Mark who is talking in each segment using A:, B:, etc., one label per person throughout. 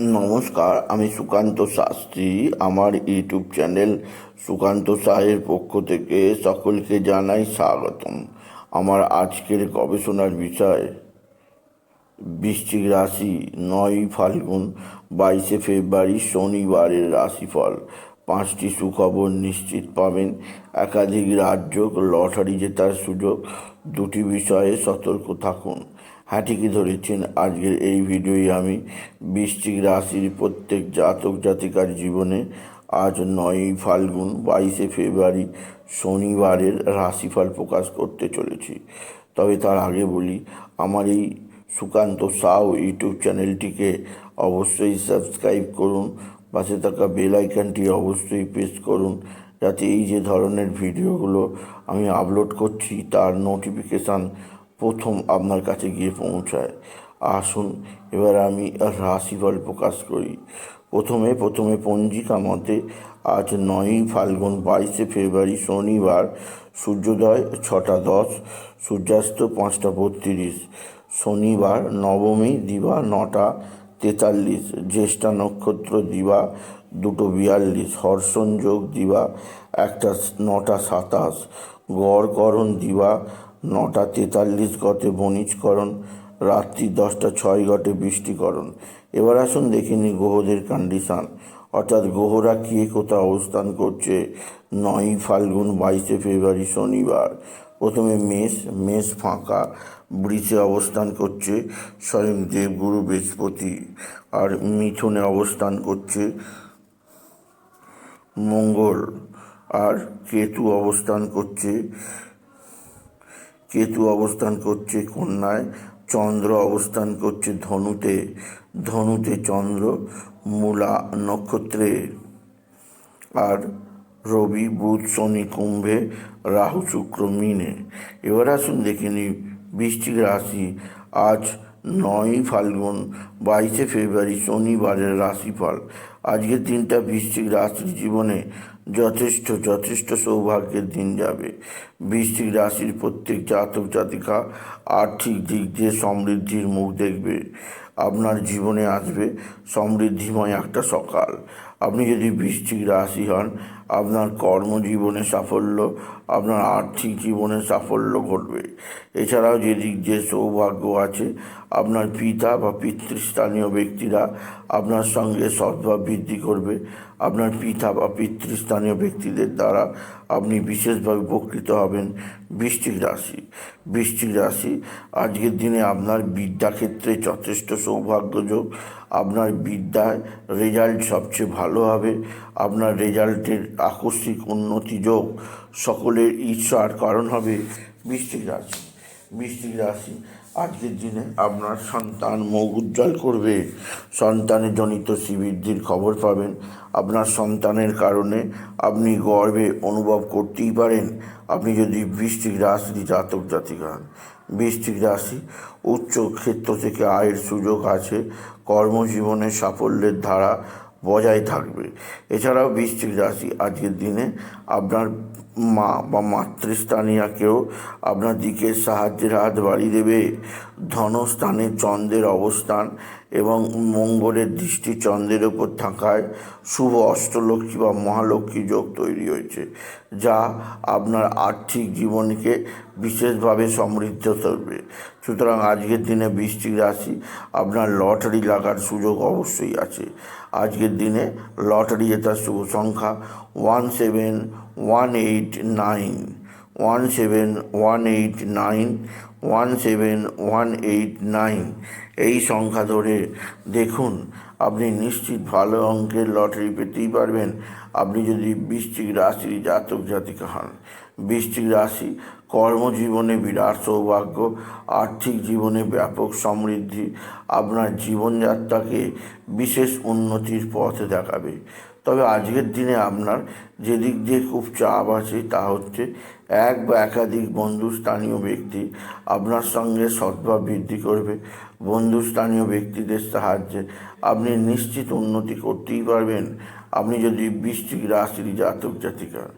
A: নমস্কার, আমি সুকান্ত শাস্ত্রী। আমার ইউটিউব চ্যানেল সুকান্ত সাহের পক্ষ থেকে সকলকে জানাই স্বাগতম। আমার আজকের গবেষণার বিষয়, বৃশ্চিক রাশি নয় ফাল্গুন, বাইশে ফেব্রুয়ারি শনিবারের রাশিফল। পাঁচটি সুখবর নিশ্চিত পাবেন। একাধিক রাজ্য লটারি জেতার সুযোগ। দুটি বিষয়ে সতর্ক থাকুন। ঠিকই ধরেছেন? আজকের এই ভিডিওই আমি বৃশ্চিক রাশির প্রত্যেক জাতক জাতিকার জীবনে আজ নয়ই ফাল্গুন বাইশে ফেব্রুয়ারি শনিবারের রাশিফল প্রকাশ করতে চলেছি। তবে তার আগে বলি, আমার এই সুকান্ত সাউ ইউটিউব চ্যানেলটিকে অবশ্যই সাবস্ক্রাইব করুন, পাশে থাকা বেল আইকনটি অবশ্যই প্রেস করুন, যাতে এই যে ধরনের ভিডিওগুলো আমি আপলোড করছি, তার নোটিফিকেশান প্রথম আপনার কাছে গিয়ে পৌঁছায়। আসুন, এবার আমি রাশিফল প্রকাশ করি। প্রথমে প্রথমে পঞ্জিকা মতে আজ নয়ই ফাল্গুন বাইশে ফেব্রুয়ারি শনিবার, সূর্যোদয় ছটা দশ, সূর্যাস্ত পাঁচটা বত্রিশ, শনিবার নবমী দিবা নটা তেতাল্লিশ, জ্যেষ্ঠা নক্ষত্র দিবা দুটো বিয়াল্লিশ, হর্ষণ যোগ দিবা একটা নটা সাতাশ গড়করণ দিবা নটা তেতাল্লিশ গতে বণিজকরণ, রাত্রি দশটা ছয় গটে বৃষ্টিকরণ। এবার আসুন দেখে নিই গ্রহদের কন্ডিশান। অর্থাৎ গ্রহরা কে কোথাও অবস্থান করছে? নয়ই ফাল্গুন, বাইশে ফেব্রুয়ারি, শনিবার। প্রথমে মেষ মেষ ফাঁকা। বৃষে অবস্থান করছে স্বয়ং দেবগুরু বৃহস্পতি। আর মিথুনে অবস্থান করছে মঙ্গল। আর কেতু অবস্থান করছে কেতু অবস্থান করছে কন্যায়, চন্দ্র অবস্থান করছে ধনুতে ধনুতে চন্দ্র, মূলা নক্ষত্রে। আর রবি, বুধ, শনি, কুম্ভে রাহু, শুক্র, মিনে। এবার আসুন দেখে নিই বৃষ্টিক রাশি। আজ নয়ই ফাল্গুন, বাইশে ফেব্রুয়ারি শনিবারের রাশিফল। আজকের দিনটা বৃশ্চিক রাশির জীবনে যথেষ্ট যথেষ্ট সৌভাগ্যের দিন যাবে। বৃশ্চিক রাশির প্রত্যেক জাতক, জাতিকা আর্থিক দিক দিয়ে সমৃদ্ধির মুখ দেখবে। আপনার জীবনে আসবে সমৃদ্ধিময় একটা সকাল। আপনি যদি বৃশ্চিক রাশি হন, আপনার কর্মজীবনে সাফল্য, আপনার আর্থিক জীবনে সাফল্য ঘটবে। এছাড়াও যেদিক যে সৌভাগ্য আছে, আপনার পিতা বা পিতৃস্থানীয় ব্যক্তিরা আপনার সঙ্গে সদ্ভাব বৃদ্ধি করবে। আপনার পিতা বা পিতৃস্থানীয় ব্যক্তিদের দ্বারা আপনি বিশেষভাবে উপকৃত হবেন বৃশ্চিক রাশি। বৃশ্চিক রাশি, আজকের দিনে আপনার বিদ্যাক্ষেত্রে যথেষ্ট সৌভাগ্যযোগ আপনার বিদ্যায় রেজাল্ট সবচেয়ে ভালো হবে। আপনার রেজাল্টের আকস্মিক উন্নতি যোগ সকলের ঈর্ষার কারণ হবে বৃশ্চিক রাশি। বৃশ্চিক রাশি আজকের দিনে আপনার সন্তান মুখ উজ্জ্বল করবে। সন্তানের জনিত শ্রীবৃদ্ধির খবর পাবেন। আপনার সন্তানের কারণে আপনি গর্বে অনুভব করতেই পারেন। আপনি যদি বৃষ্টিক রাশি জাতক জাতিকা হন। বৃষ্টিক রাশি উচ্চ ক্ষেত্র থেকে আয়ের সুযোগ আছে। কর্মজীবনে সাফল্যের ধারা বজায় থাকবে। এছাড়াও বৃশ্চিক রাশি আজকের দিনে আপনার মা বা মাতৃস্থানীয়াকেও আপনার দিকে সাহায্যের হাত বাড়িয়ে দেবে। ধনস্থানে চন্দ্রের অবস্থান এবং মঙ্গলের দৃষ্টি চন্দ্রের ওপর থাকায় শুভ অষ্টলক্ষ্মী বা মহালক্ষ্মী যোগ তৈরি হয়েছে, যা আপনার আর্থিক জীবনকে বিশেষভাবে সমৃদ্ধ করবে। সুতরাং আজকের দিনে বৃষ্টিক রাশি আপনার লটারি লাগার সুযোগ অবশ্যই আছে। আজকের দিনে লটারি জেতার শুভ সংখ্যা one seven one eight nine one seven one eight nine one seven one eight nine এই সংখ্যা ধরে দেখুন, আপনি নিশ্চিত ভালো অঙ্কের লটারি পেতেই পারবেন। আপনি যদি বৃশ্চিক রাশির জাতক জাতিকা হন বৃশ্চিক রাশি। কর্মজীবনে বিরাট সৌভাগ্য, আর্থিক জীবনে ব্যাপক সমৃদ্ধি, আপনার জীবনযাত্রাকে বিশেষ উন্নতির পথে দেখাবে। তবে আজকের দিনে আপনার যেদিক দিয়ে খুব চাপ আছে তা হচ্ছে এক বা একাধিক বন্ধুস্থানীয় ব্যক্তি আপনার সঙ্গে সদ্ভাব বৃদ্ধি করবে। বন্ধুস্থানীয় ব্যক্তিদের সাহায্যে আপনি নিশ্চিত উন্নতি করতেই পারবেন। আপনি যদি বৃষ্টিক রাশির জাতক জাতিকা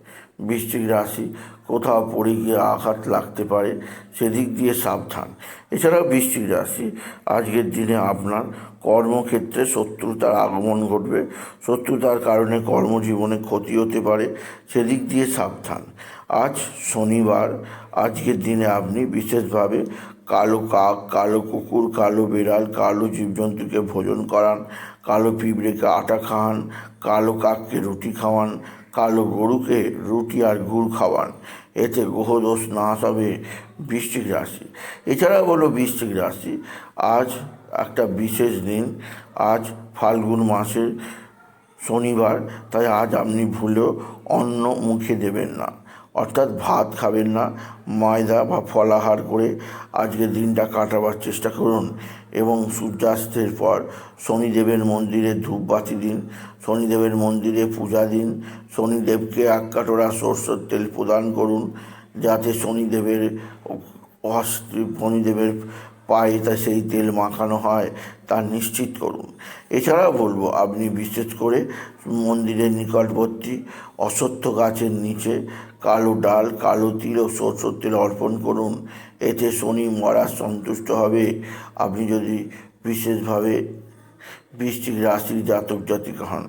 A: বৃশ্চিক রাশি, কোথাও পড়ে গিয়ে আঘাত লাগতে পারে, সেদিক দিয়ে সাবধান। এছাড়াও বৃশ্চিক রাশি, আজকের দিনে আপনার কর্মক্ষেত্রে শত্রুতার আগমন ঘটবে। শত্রুতার কারণে কর্মজীবনে ক্ষতি হতে পারে, সেদিক দিয়ে সাবধান। আজ শনিবার, আজকের দিনে আপনি বিশেষভাবে কালো কাক, কালো কুকুর, কালো বিড়াল, কালো জীবজন্তুকে ভোজন করান। কালো পিঁপড়েকে আটা খাওয়ান কালো কাককে রুটি খাওয়ান, কালো গরুকে রুটি আর গুড় খাওয়ান। এতে গ্রহদোষ নাশ হবে বৃশ্চিক রাশি। এছাড়া বলো বৃশ্চিক রাশি। আজ একটা বিশেষ দিন। আজ ফাল্গুন মাসের শনিবার, তাই আজ আপনি ভুলেও অন্ন মুখে দেবেন না। অর্থাৎ ভাত খাবেন না, ময়দা বা ফলাহার করে আজকে দিনটা কাটাবার চেষ্টা করুন এবং সূর্যাস্তের পর শনিদেবের মন্দিরে ধূপবাতি দিন, শনিদেবের মন্দিরে পূজা দিন, শনিদেবকে এক কাটোরা সরষের তেল প্রদান করুন যাতে শনিদেবের শনিদেবের পায়ে তা সেই তেল মাখানো হয়, তা নিশ্চিত করুন। এছাড়াও বলব, আপনি বিশেষ করে মন্দিরের নিকটবর্তী অশ্বত্থ গাছের নিচে কালো ডাল, কালো তিল ও সরষের তেল অর্পণ করুন। এতে শনি মহারাজ সন্তুষ্ট হবে। আপনি যদি বিশেষভাবে বৃশ্চিক রাশির জাতক জাতিকা হন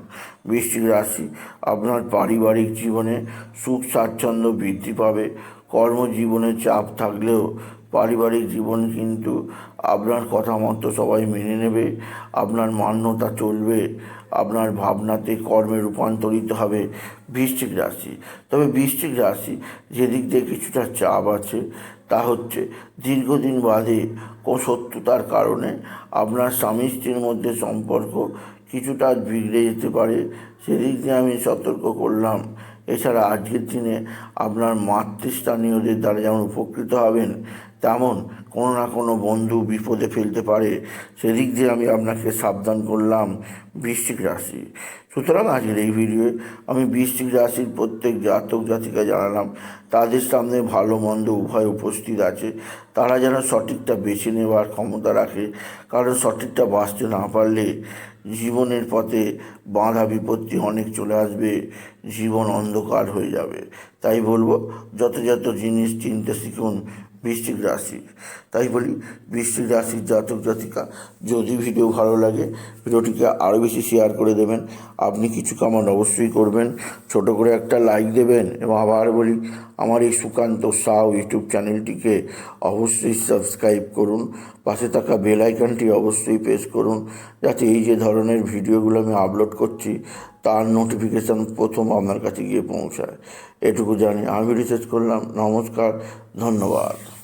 A: বৃষ্টিক রাশি আপনার পারিবারিক জীবনে সুখ স্বাচ্ছন্দ্য বৃদ্ধি পাবে। কর্মজীবনে চাপ থাকলেও পারিবারিক জীবন কিন্তু আপনার কথা মতো সবাই মেনে নেবে, আপনার মান্যতা চলবে, আপনার ভাবনাতে কর্মে রূপান্তরিত হবে বৃশ্চিক রাশি। তবে বৃশ্চিক রাশি যেদিক দিয়ে কিছুটা চাপ আছে, তা হচ্ছে দীর্ঘদিন বাদে শত্রুতার কারণে আপনার স্বামী স্ত্রীর মধ্যে সম্পর্ক কিছুটা বিগড়ে যেতে পারে। সেদিক দিয়ে আমি সতর্ক করলাম। এছাড়া আজকের দিনে আপনার মাতৃস্থানীয়দের দ্বারা যেমন উপকৃত হবেন তেমন কোনো না কোনো বন্ধু বিপদে ফেলতে পারে। সেদিক দিয়ে আমি আপনাকে সাবধান করলাম বৃশ্চিক রাশি। সুতরাং আজকের এই ভিডিওয়ে আমি বৃশ্চিক রাশির প্রত্যেক জাতক জাতিকা জানালাম, তাদের সামনে ভালো, মন্দ উভয় উপস্থিত আছে। তারা যেন সঠিকটা বেছে নেওয়ার ক্ষমতা রাখে। কারণ সঠিকটা বাঁচতে না পারলে জীবনের পথে বাঁধা বিপত্তি অনেক চলে আসবে, জীবন অন্ধকার হয়ে যাবে। তাই বলব যত জিনিস চিনতে শিখুন বৃশ্চিক রাশি। তাই বলি, বৃশ্চিক রাশির জাতক জাতিকা, যদি ভিডিও ভালো লাগে, ভিডিওটিকে আরও বেশি শেয়ার করে দেবেন। আপনি কিছু কামান অবশ্যই করবেন। ছোট করে একটা লাইক দেবেন। এবং আবার বলি, আমার এই সুকান্ত সাউ ইউটিউব চ্যানেলটিকে অবশ্যই সাবস্ক্রাইব করুন। পাশে থাকা বেল আইকনটি অবশ্যই প্রেস করুন। যাতে এই যে ধরনের ভিডিওগুলো আমি আপলোড করছি তার নোটিফিকেশান প্রথম আপনার কাছে গিয়ে পৌঁছায়। এটুকু জানি আমি রিসার্চ করলাম। নমস্কার ধন্যবাদ।